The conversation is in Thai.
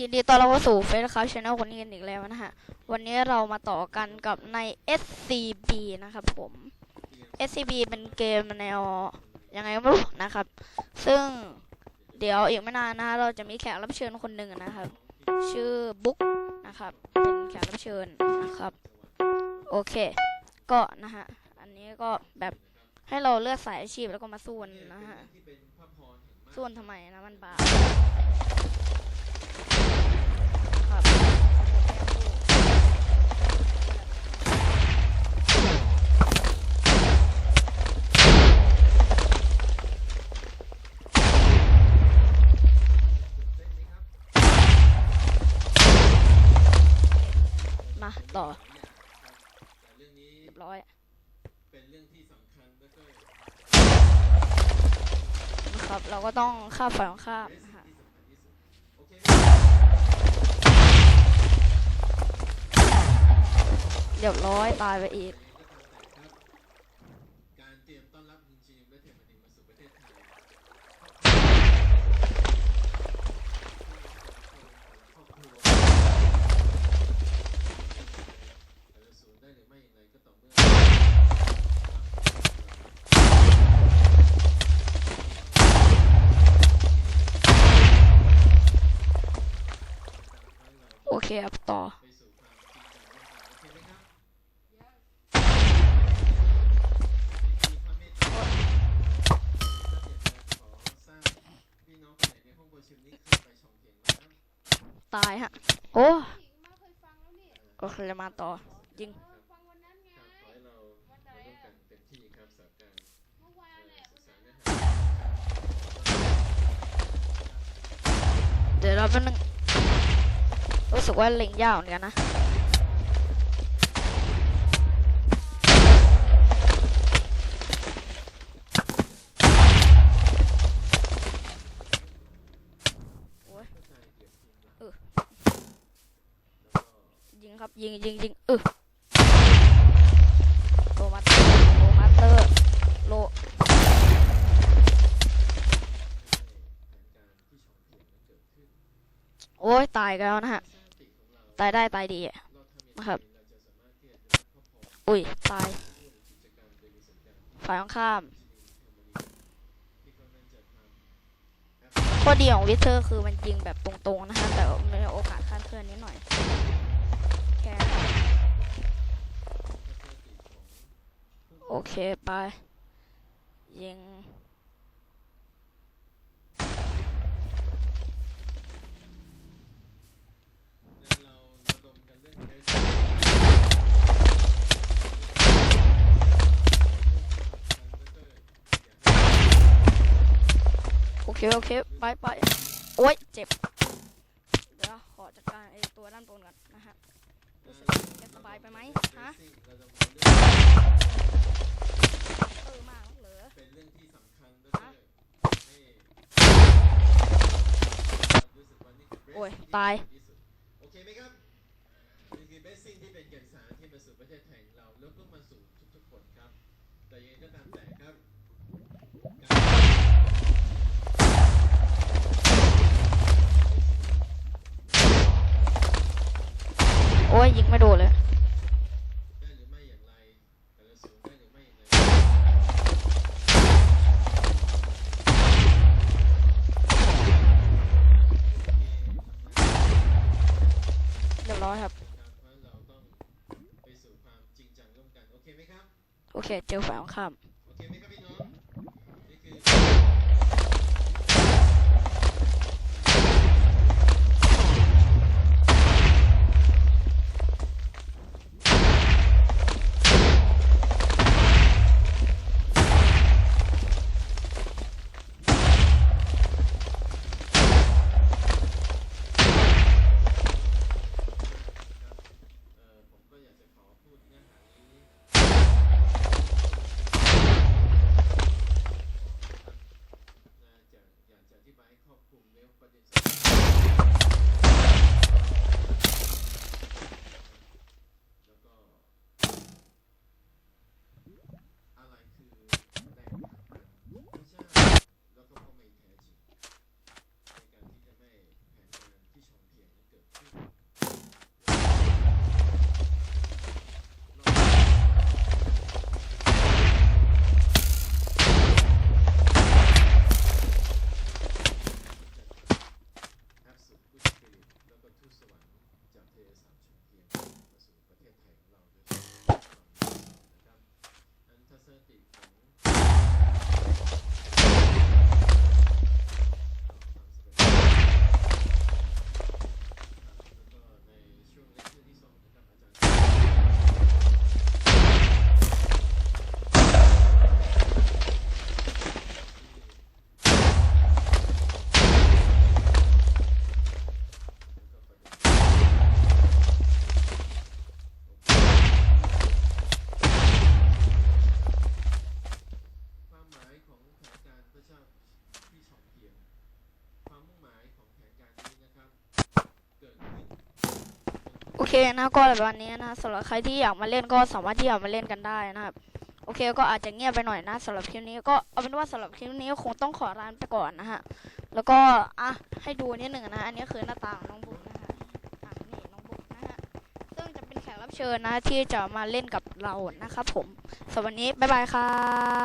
ยินดีต้อนรับเข้าสู่เฟซครับช anel คนนี้กันอีกแล้วนะฮะ วันนี้เรามาต่อกันกับใน SCB นะครับผม SCB เป็นเกมแนวยังไงก็ไม่รู้นะครับ ซึ่งเดี๋ยวอีกไม่นานนะฮะเราจะมีแขกรับเชิญคนหนึ่งนะครับ ชื่อบุ๊กนะครับ เป็นแขกรับเชิญนะครับ โอเค ก็นะฮะ อันนี้ก็แบบให้เราเลือกสายอาชีพแล้วก็มาสู้นนะฮะ สู้กันทำไมนะมันบาปครับ มาต่อเรื่องนี้เรียบร้อยเป็นเรื่องที่สำคัญแล้วก็นะครับ เราก็ต้องข้ามฝ่ายของข้าม รียบร้อยตายไปอีก การเตรียมต้อนรับจริงๆและเทมาถึงมาสู่ประเทศไทยครอบครัวจะสูญได้หรือไม่อย่างไรก็ต่อเมื่อ โอเคครับต่อ นแหละศึวักนษานั้นเนื้อหาเดี๋ยวเราแป๊บนึงรู้สึกว่าเล็งยากเหมือนกันนะ โอ้ยเออยิง ครับ ยิงยิงยิงเออโลมาเตอร์โลมาเตอร์โลโอ้ยตายแล้วนะฮะ ตายได้ตายดีนะครับ อุ้ย ตาย ฝ่ายข้ามข้อดีของวิเทอร์คือมันยิงแบบตรงๆนะฮะ แต่มีโอกาสคลาดเคลื่อนนิดหน่อย แค่นั้นโอ เคไป ยิงเราระดมกันเรื่อเทสโอเค โอเค ไปไปโอ้ยเจ็บ เดี๋ยวขอจัดการไอ้ตัวด้านบนก่อนนะฮะ รู้สึกจะสบายไปไหมฮะระดมกันเรื่องเออมากเหรอเป็นเรื่องที่สำคัญแล้วก็ให้รู้สึกว่านี่คือโอ้ย blessing ตายที่สุดโอเคไหมครับนี่คือ blessing ที่เป็นเกียรติสารที่มาสู่ประเทศไทยของเราแล้วก็มาสู่ทุกๆคนครับ แต่ยังไงก็ตามแต่ครับ ยยิงไม่โดนเลยเรียบร้อยครับ โอเคไหมครับโอเคเจอฝ่ายของข้าม เคนะก็แบบวันนี้นะสำหรับใครที่อยากมาเล่นก็สามารถที่จะมาเล่นกันได้นะครับโอเคก็อาจจะเงียบไปหน่อยนะสำหรับคลิปนี้ก็เอาเป็นว่าสำหรับคลิปนี้คงต้องขอร้านไปก่อนนะฮะแล้วก็อะให้ดูนิดหนึ่งนะอันนี้คือหน้าตาของน้องบุ๊กนะฮะอะนี่น้องบุ๊กนะฮะซึ่งจะเป็นแขกรับเชิญนะที่จะมาเล่นกับเรานะครับผมสำหรับวันนี้บ๊ายบายครับ